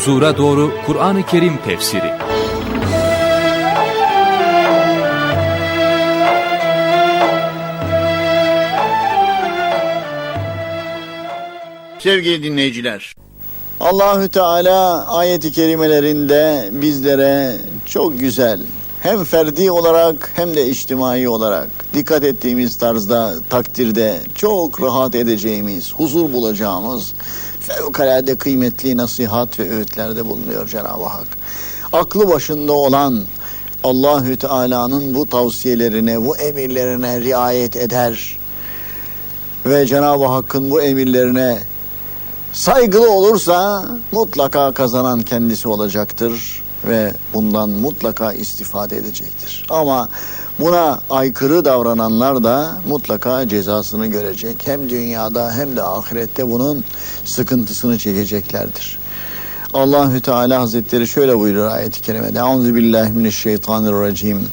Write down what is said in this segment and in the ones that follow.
huzura doğru Kur'an-ı Kerim tefsiri. Sevgili dinleyiciler, Allahü Teala ayeti kerimelerinde bizlere çok güzel hem ferdi olarak hem de içtimai olarak dikkat ettiğimiz tarzda takdirde çok rahat edeceğimiz, huzur bulacağımız fevkalade kıymetli nasihat ve öğütlerde bulunuyor Cenab-ı Hak. Aklı başında olan Allahü Teala'nın bu tavsiyelerine, bu emirlerine riayet eder ve Cenab-ı Hakk'ın bu emirlerine saygılı olursa mutlaka kazanan kendisi olacaktır ve bundan mutlaka istifade edecektir. Ama buna aykırı davrananlar da mutlaka cezasını görecek. Hem dünyada hem de ahirette bunun sıkıntısını çekeceklerdir. Allahü Teala Hazretleri şöyle buyuruyor ayet-i kerimede. Euzu billahi mineşşeytanirracim.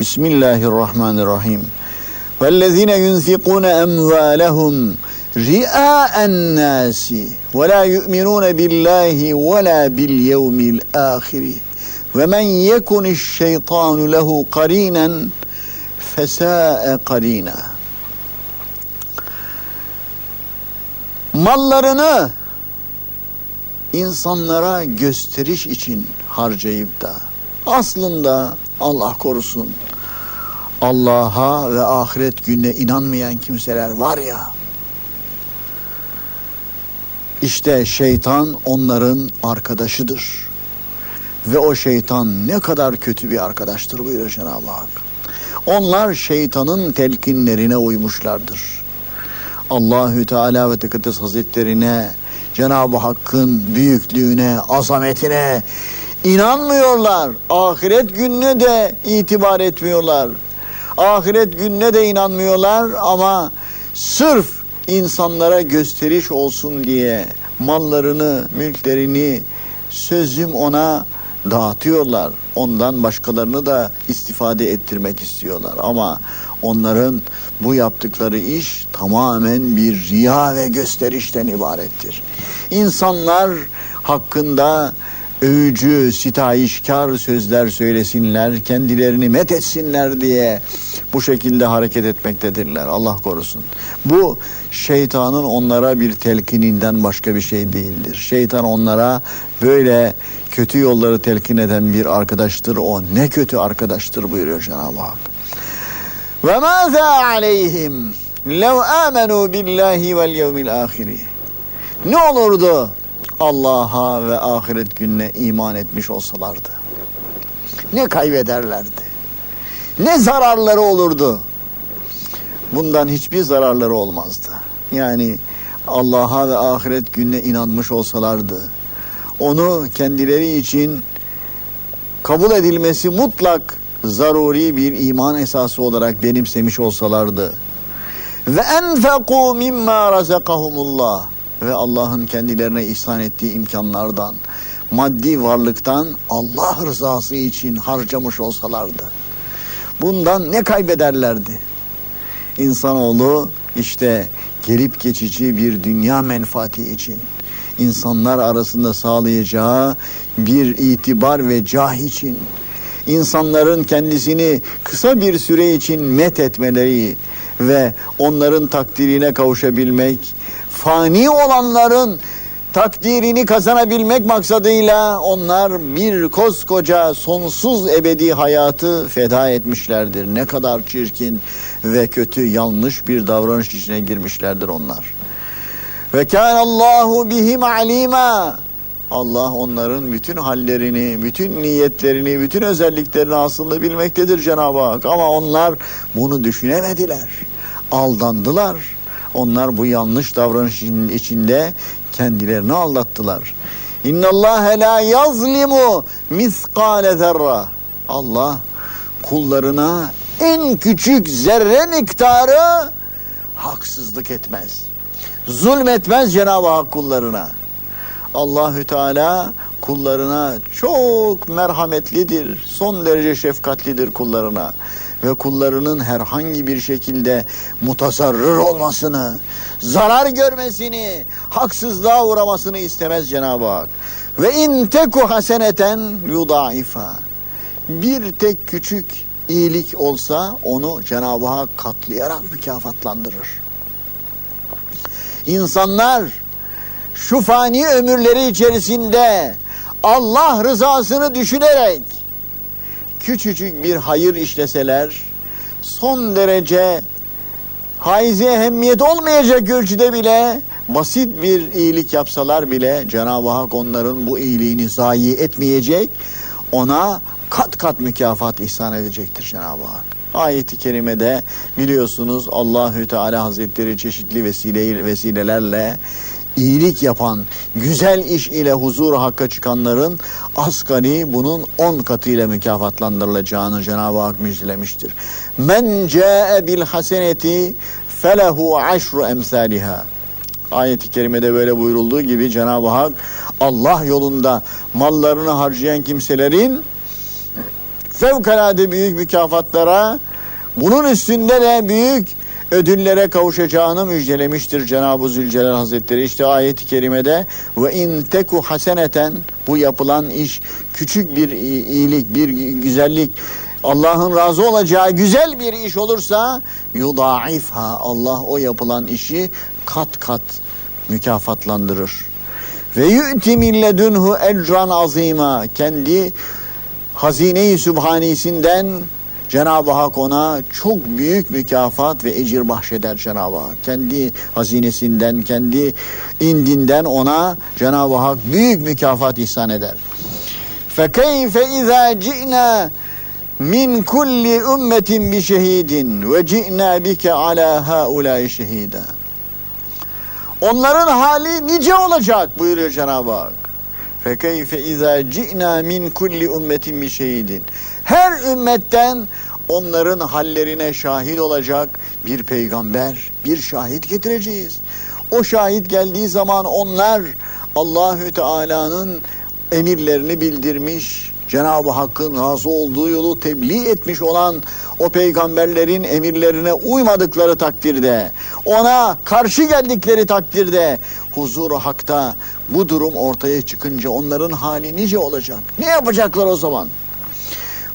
Bismillahirrahmanirrahim. وَالَّذِينَ يُنْفِقُونَ أَمْوَالَهُمْ رِئَاءَ النَّاسِ وَلَا يُؤْمِنُونَ بِاللّٰهِ وَلَا بِالْيَوْمِ الْآخِرِ ve men yekuniş şeytanu lehu karinen fesâe karina. Mallarını insanlara gösteriş için harcayıp da aslında Allah korusun Allah'a ve ahiret gününe inanmayan kimseler var ya işte şeytan onların arkadaşıdır. Ve o şeytan ne kadar kötü bir arkadaştır buyuruyor Cenab-ı Hak. Onlar şeytanın telkinlerine uymuşlardır. Allahü Teala ve Tekaddes Hazretlerine, Cenab-ı Hakk'ın büyüklüğüne, azametine inanmıyorlar. Ahiret gününe de itibar etmiyorlar. Ahiret gününe de inanmıyorlar ama sırf insanlara gösteriş olsun diye mallarını, mülklerini sözüm ona dağıtıyorlar. Ondan başkalarını da istifade ettirmek istiyorlar. Ama onların bu yaptıkları iş tamamen bir riya ve gösterişten ibarettir. İnsanlar hakkında övücü, sitayişkar sözler söylesinler, kendilerini met etsinler diye bu şekilde hareket etmektedirler. Allah korusun. Bu şeytanın onlara bir telkininden başka bir şey değildir. Şeytan onlara böyle kötü yolları telkin eden bir arkadaştır. O ne kötü arkadaştır buyuruyor Cenab-ı Hak. Ve mâzâ aleyhim lev âmenû billahi vel yevmil âhiri. Ne olurdu Allah'a ve ahiret gününe iman etmiş olsalardı? Ne kaybederlerdi? Ne zararları olurdu? Bundan hiçbir zararları olmazdı. Yani Allah'a ve ahiret gününe inanmış olsalardı, onu kendileri için kabul edilmesi mutlak zaruri bir iman esası olarak benimsemiş olsalardı ve enfeku mimma razakahumullah ve Allah'ın kendilerine ihsan ettiği imkanlardan, maddi varlıktan Allah rızası için harcamış olsalardı. Bundan ne kaybederlerdi? İnsanoğlu işte gelip geçici bir dünya menfaati için insanlar arasında sağlayacağı bir itibar ve cah için insanların kendisini kısa bir süre için met etmeleri ve onların takdirine kavuşabilmek, fani olanların takdirini kazanabilmek maksadıyla onlar bir koskoca sonsuz ebedi hayatı feda etmişlerdir. Ne kadar çirkin ve kötü yanlış bir davranış içine girmişlerdir onlar. Ve Allahu bihim alima. Allah onların bütün hallerini, bütün niyetlerini, bütün özelliklerini aslında bilmektedir Cenab-ı Hak. Ama onlar bunu düşünemediler. Aldandılar. Onlar bu yanlış davranış içinde kendilerini aldattılar. İnna Allah la yazlimu miskale zerra. Allah kullarına en küçük zerre miktarı haksızlık etmez. Zulmetmez Cenab-ı Hak kullarına. Allahü Teala kullarına çok merhametlidir. Son derece şefkatlidir kullarına ve kullarının herhangi bir şekilde mutasarrır olmasını, zarar görmesini, haksızlığa uğramasını istemez Cenab-ı Hak. Ve in teku haseneten yudaifa. Bir tek küçük iyilik olsa onu Cenab-ı Hak katlayarak mükafatlandırır. İnsanlar şu fani ömürleri içerisinde Allah rızasını düşünerek küçücük bir hayır işleseler son derece haize ehemmiyet olmayacak ölçüde bile basit bir iyilik yapsalar bile Cenab-ı Hak onların bu iyiliğini zayi etmeyecek. Ona kat kat mükafat ihsan edecektir Cenab-ı Hak. Ayet-i kerimede biliyorsunuz Allahü Teala Hazretleri çeşitli vesile, vesilelerle iyilik yapan, güzel iş ile huzur hakka çıkanların asgari bunun on katıyla mükafatlandırılacağını Cenab-ı Hak müjdelemiştir. Men ca'e bil haseneti felehu aşru emsaliha. Ayet-i kerimede böyle buyurulduğu gibi Cenab-ı Hak Allah yolunda mallarını harcayan kimselerin fevkalade büyük mükafatlara bunun üstünde de büyük ödüllere kavuşacağını müjdelemiştir Cenab-ı Zülcelal Hazretleri. İşte ayet-i kerimede ve in teku haseneten bu yapılan iş küçük bir iyilik, bir güzellik Allah'ın razı olacağı güzel bir iş olursa yudaifha Allah o yapılan işi kat kat mükafatlandırır. Ve yu'ti min ledunhu ecran azima kendi hazine-i sübhanisinden Cenab-ı Hak ona çok büyük mükafat ve ecir bahşeder Cenab-ı Hak. Kendi hazinesinden, kendi indinden ona Cenab-ı Hak büyük mükafat ihsan eder. فَكَيْفَ اِذَا جِئْنَا min kulli ümmetin bi şehidin ve ci'na bike ala haulâi şehîdâ. Onların hali nice olacak buyuruyor Cenab-ı Hak. İzâ ci'nâ min kulli ümmetin bi şehidin. Her ümmetten onların hallerine şahit olacak bir peygamber, bir şahit getireceğiz. O şahit geldiği zaman onlar Allahü Teala'nın emirlerini bildirmiş, Cenab-ı Hakk'ın razı olduğu yolu tebliğ etmiş olan o peygamberlerin emirlerine uymadıkları takdirde, ona karşı geldikleri takdirde huzur hakta bu durum ortaya çıkınca onların hali nice olacak? Ne yapacaklar o zaman?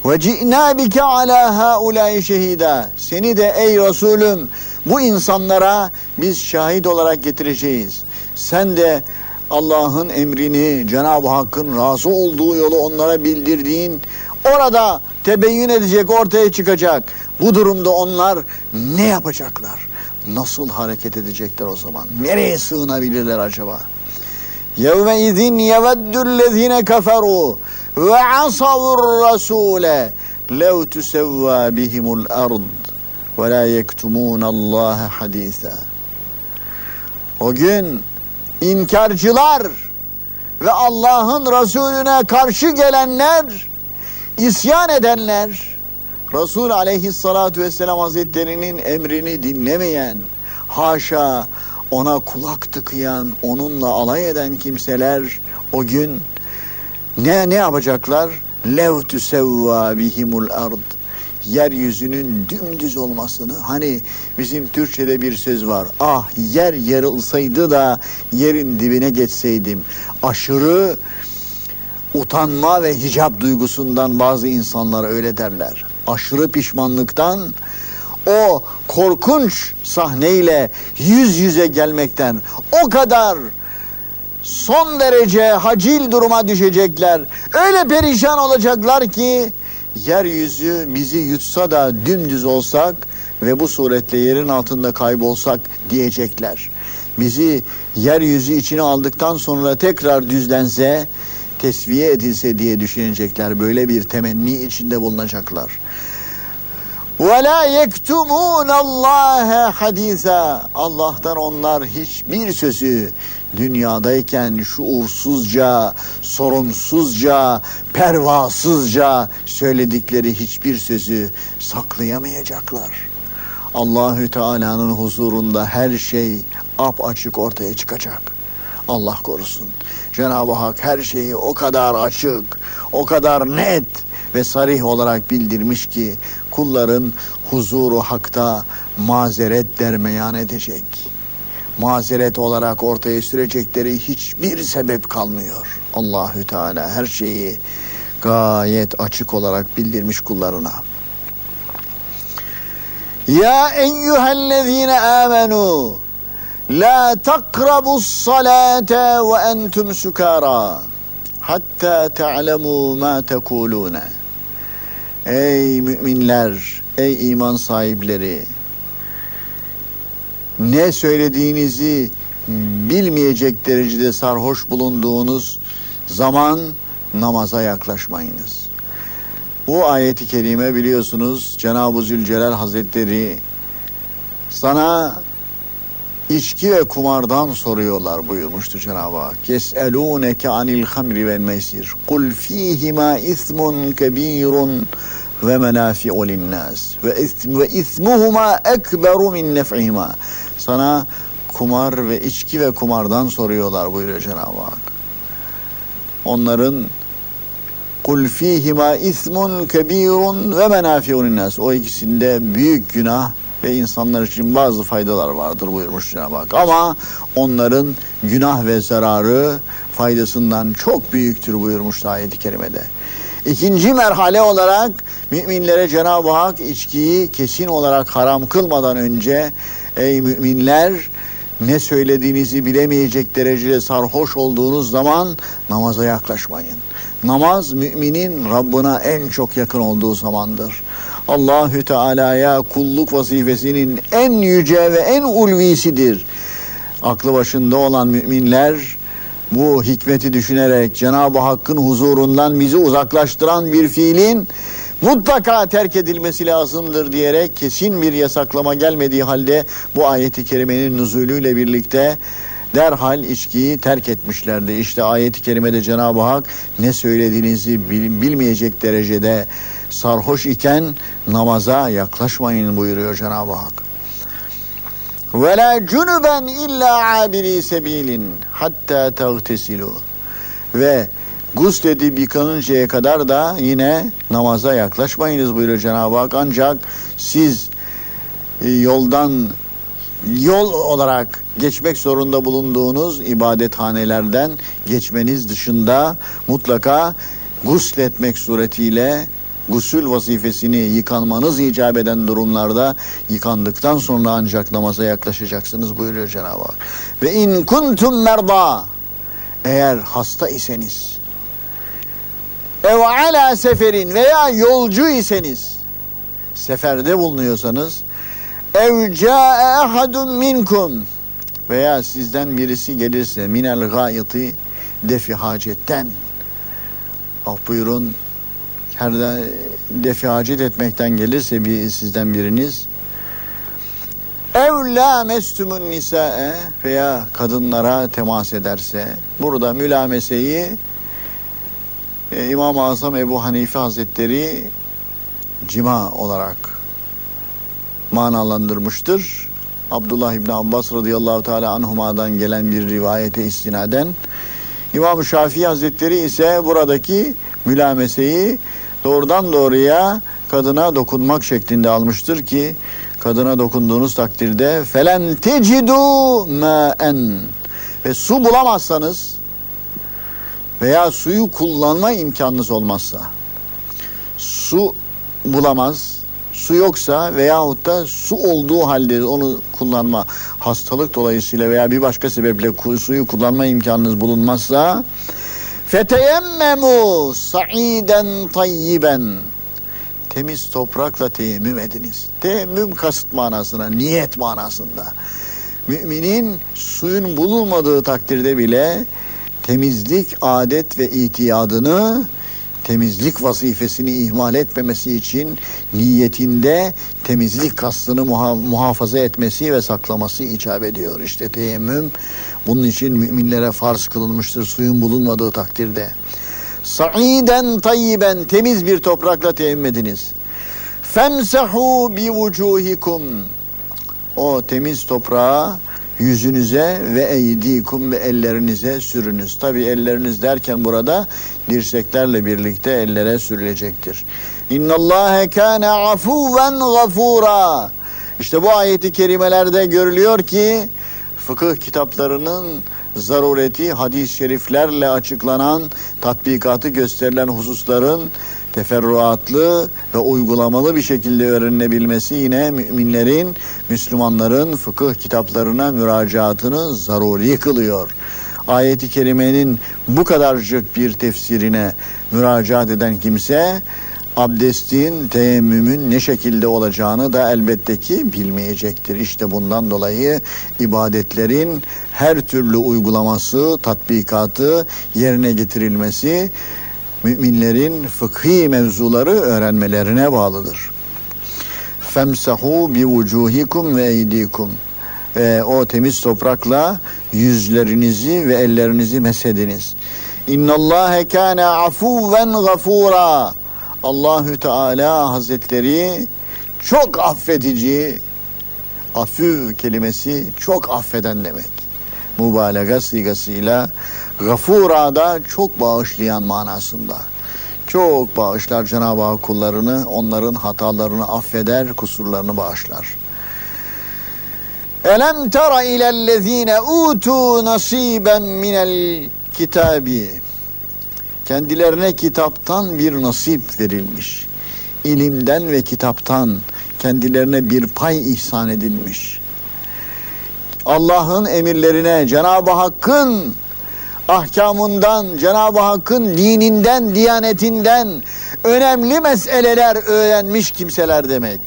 Ve ci'na bike ala haulâi şehida. Seni de ey Resulüm bu insanlara biz şahit olarak getireceğiz. Sen de Allah'ın emrini, Cenab-ı Hakk'ın razı olduğu yolu onlara bildirdiğin orada tebeyyün edecek, ortaya çıkacak. Bu durumda onlar ne yapacaklar? nasıl hareket edecekler o zaman? Nereye sığınabilirler acaba? Yevme izin yeveddüllezine kaferu ve asavur rasule lev tüsevva bihimul ard ve la yektumûne Allah'e hadîse. O gün inkarcılar ve Allah'ın Resulüne karşı gelenler, isyan edenler, Resul aleyhissalatu vesselam hazretlerinin emrini dinlemeyen, haşa ona kulak tıkayan, onunla alay eden kimseler o gün ne ne yapacaklar? Lev tusevva bihimul ard yeryüzünün dümdüz olmasını hani bizim Türkçe'de bir söz var. Ah yer yarılsaydı da yerin dibine geçseydim. Aşırı utanma ve hicap duygusundan bazı insanlar öyle derler. Aşırı pişmanlıktan o korkunç sahneyle yüz yüze gelmekten o kadar son derece hacil duruma düşecekler. Öyle perişan olacaklar ki yeryüzü bizi yutsa da dümdüz olsak ve bu suretle yerin altında kaybolsak diyecekler. Bizi yeryüzü içine aldıktan sonra tekrar düzlense, tesviye edilse diye düşünecekler. Böyle bir temenni içinde bulunacaklar. Ve la yektumun Allah'a hadisa. Allah'tan onlar hiçbir sözü dünyadayken şuursuzca, sorumsuzca, pervasızca söyledikleri hiçbir sözü saklayamayacaklar. Allahü Teala'nın huzurunda her şey ap açık ortaya çıkacak. Allah korusun. Cenab-ı Hak her şeyi o kadar açık, o kadar net, ve sarih olarak bildirmiş ki kulların huzuru hakta mazeret dermeyan edecek mazeret olarak ortaya sürecekleri hiçbir sebep kalmıyor. Allahü Teala her şeyi gayet açık olarak bildirmiş kullarına. Ya eyyühellezine amenu la takrabus salate ve entum sukara hatta ta'lemu ma tekulune. Ey müminler, ey iman sahipleri ne söylediğinizi bilmeyecek derecede sarhoş bulunduğunuz zaman namaza yaklaşmayınız. Bu ayeti kerime biliyorsunuz Cenab-ı Zülcelal Hazretleri sana içki ve kumardan soruyorlar buyurmuştu Cenab-ı Hak. Yes'elûneke anil hamri vel meysir. Kul fîhima ismun kebîrun ve menâfi'u linnâs. Ve, ism, ve ismuhuma ekberu min nef'ihima. Sana kumar ve içki ve kumardan soruyorlar buyuruyor Cenab-ı Hak. Onların Kul fihima ismun kebirun ve menafi'un linnas. O ikisinde büyük günah ve insanlar için bazı faydalar vardır buyurmuş Cenab-ı Hak. Ama onların günah ve zararı faydasından çok büyüktür buyurmuş ayet-i kerimede. İkinci merhale olarak müminlere Cenab-ı Hak içkiyi kesin olarak haram kılmadan önce ey müminler ne söylediğinizi bilemeyecek derecede sarhoş olduğunuz zaman namaza yaklaşmayın. Namaz müminin Rabbına en çok yakın olduğu zamandır. Allahü Teala'ya kulluk vazifesinin en yüce ve en ulvisidir. Aklı başında olan müminler bu hikmeti düşünerek Cenab-ı Hakk'ın huzurundan bizi uzaklaştıran bir fiilin mutlaka terk edilmesi lazımdır diyerek kesin bir yasaklama gelmediği halde bu ayeti kerimenin nüzulüyle birlikte derhal içkiyi terk etmişlerdi. İşte ayeti kerimede Cenab-ı Hak ne söylediğinizi bil- bilmeyecek derecede sarhoş iken namaza yaklaşmayın buyuruyor Cenab-ı Hak. Ve la cunuben illa abiri sebilin hatta tagtesilu. Ve gusledip yıkanıncaya kadar da yine namaza yaklaşmayınız buyuruyor Cenab-ı Hak. Ancak siz e, yoldan yol olarak geçmek zorunda bulunduğunuz ibadethanelerden geçmeniz dışında mutlaka gusletmek suretiyle gusül vazifesini yıkanmanız icap eden durumlarda yıkandıktan sonra ancak namaza yaklaşacaksınız buyuruyor Cenab-ı Hak. Ve in kuntum merda eğer hasta iseniz ev ala seferin veya yolcu iseniz seferde bulunuyorsanız ev ca'e ahadun minkum veya sizden birisi gelirse minel gayeti defi hacetten ah buyurun her de defi hacet etmekten gelirse bir sizden biriniz ev la mestumun nisae veya kadınlara temas ederse burada mülameseyi e, İmam-ı Azam Ebu Hanife Hazretleri cima olarak manalandırmıştır. Abdullah İbni Abbas radıyallahu teala anhuma'dan gelen bir rivayete istinaden İmam-ı Şafii Hazretleri ise buradaki mülameseyi doğrudan doğruya kadına dokunmak şeklinde almıştır ki kadına dokunduğunuz takdirde felen tecidu ma'en. Ve su bulamazsanız veya suyu kullanma imkanınız olmazsa su bulamaz su yoksa veyahut da su olduğu halde onu kullanma hastalık dolayısıyla veya bir başka sebeple suyu kullanma imkanınız bulunmazsa feteyemmemu sa'iden tayyiben temiz toprakla teyemmüm ediniz. Teyemmüm kasıt manasına, niyet manasında. Müminin suyun bulunmadığı takdirde bile temizlik adet ve itiyadını temizlik vazifesini ihmal etmemesi için niyetinde temizlik kastını muha- muhafaza etmesi ve saklaması icap ediyor. İşte teyemmüm bunun için müminlere farz kılınmıştır suyun bulunmadığı takdirde. Sa'iden tayyiben temiz bir toprakla teyemmüm ediniz. Femsehu bi vucuhikum o temiz toprağı yüzünüze ve eydikum ve ellerinize sürünüz. Tabi elleriniz derken burada dirseklerle birlikte ellere sürülecektir. İnnallâhe kâne afuven gafura. İşte bu ayeti kerimelerde görülüyor ki fıkıh kitaplarının zarureti hadis-i şeriflerle açıklanan, tatbikatı gösterilen hususların teferruatlı ve uygulamalı bir şekilde öğrenilebilmesi yine müminlerin, Müslümanların fıkıh kitaplarına müracaatını zaruri kılıyor. Ayeti kerimenin bu kadarcık bir tefsirine müracaat eden kimse abdestin, teyemmümün ne şekilde olacağını da elbette ki bilmeyecektir. İşte bundan dolayı ibadetlerin her türlü uygulaması, tatbikatı yerine getirilmesi müminlerin fıkhi mevzuları öğrenmelerine bağlıdır. Femsahu bi vucuhikum ve eydikum. Ve o temiz toprakla yüzlerinizi ve ellerinizi mesediniz. İnnallâhe kâne afuven gafûrâ. Allahü Teala Hazretleri çok affedici. Afü kelimesi çok affeden demek. Mübalağa sigasıyla gafura da çok bağışlayan manasında. Çok bağışlar Cenab-ı Hak kullarını, onların hatalarını affeder, kusurlarını bağışlar. Elem tera ilellezine utu nasiben minel kitabi. Kendilerine kitaptan bir nasip verilmiş. İlimden ve kitaptan kendilerine bir pay ihsan edilmiş. Allah'ın emirlerine, Cenab-ı Hakk'ın ahkamından, Cenab-ı Hakk'ın dininden, diyanetinden önemli meseleler öğrenmiş kimseler demek.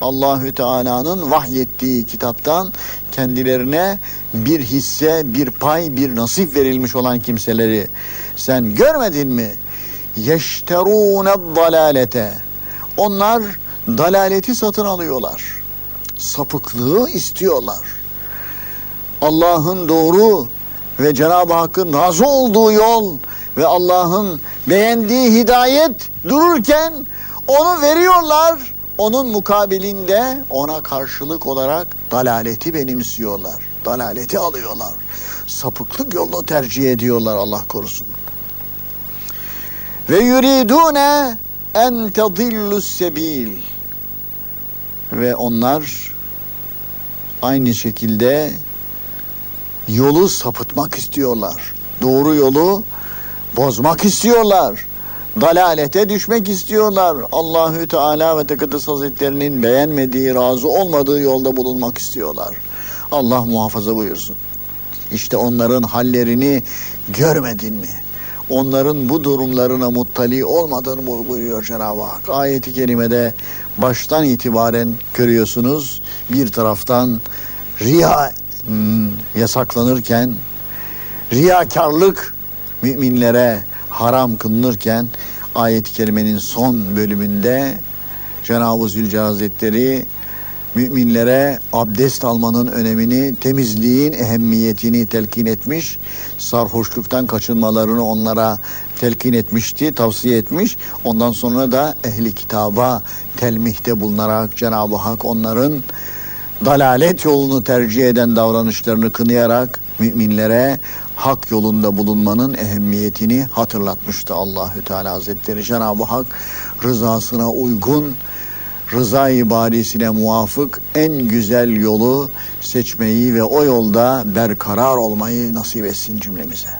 Allahü Teala'nın vahyettiği kitaptan kendilerine bir hisse, bir pay, bir nasip verilmiş olan kimseleri sen görmedin mi? Yeşterûne dalalete. Onlar dalaleti satın alıyorlar. Sapıklığı istiyorlar. Allah'ın doğru ve Cenab-ı Hakk'ın razı olduğu yol ve Allah'ın beğendiği hidayet dururken onu veriyorlar. Onun mukabilinde ona karşılık olarak dalaleti benimsiyorlar. Dalaleti alıyorlar. Sapıklık yolunu tercih ediyorlar Allah korusun. Ve yuridune en tadillus sebil. Ve onlar aynı şekilde yolu sapıtmak istiyorlar. Doğru yolu bozmak istiyorlar. Dalalete düşmek istiyorlar. Allahü Teala ve Tekaddes Hazretlerinin beğenmediği, razı olmadığı yolda bulunmak istiyorlar. Allah muhafaza buyursun. İşte onların hallerini görmedin mi? Onların bu durumlarına muttali olmadığını buyuruyor Cenab-ı Hak. Ayeti kerimede baştan itibaren görüyorsunuz. Bir taraftan riya yasaklanırken riyakarlık müminlere haram kılınırken ayet-i kerimenin son bölümünde Cenab-ı Zülcelal Hazretleri müminlere abdest almanın önemini, temizliğin ehemmiyetini telkin etmiş, sarhoşluktan kaçınmalarını onlara telkin etmişti, tavsiye etmiş. Ondan sonra da ehli kitaba telmihte bulunarak Cenab-ı Hak onların dalalet yolunu tercih eden davranışlarını kınayarak müminlere hak yolunda bulunmanın ehemmiyetini hatırlatmıştı Allahü Teala Hazretleri. Cenab-ı Hak rızasına uygun, rıza-i barisine muvafık en güzel yolu seçmeyi ve o yolda berkarar olmayı nasip etsin cümlemize.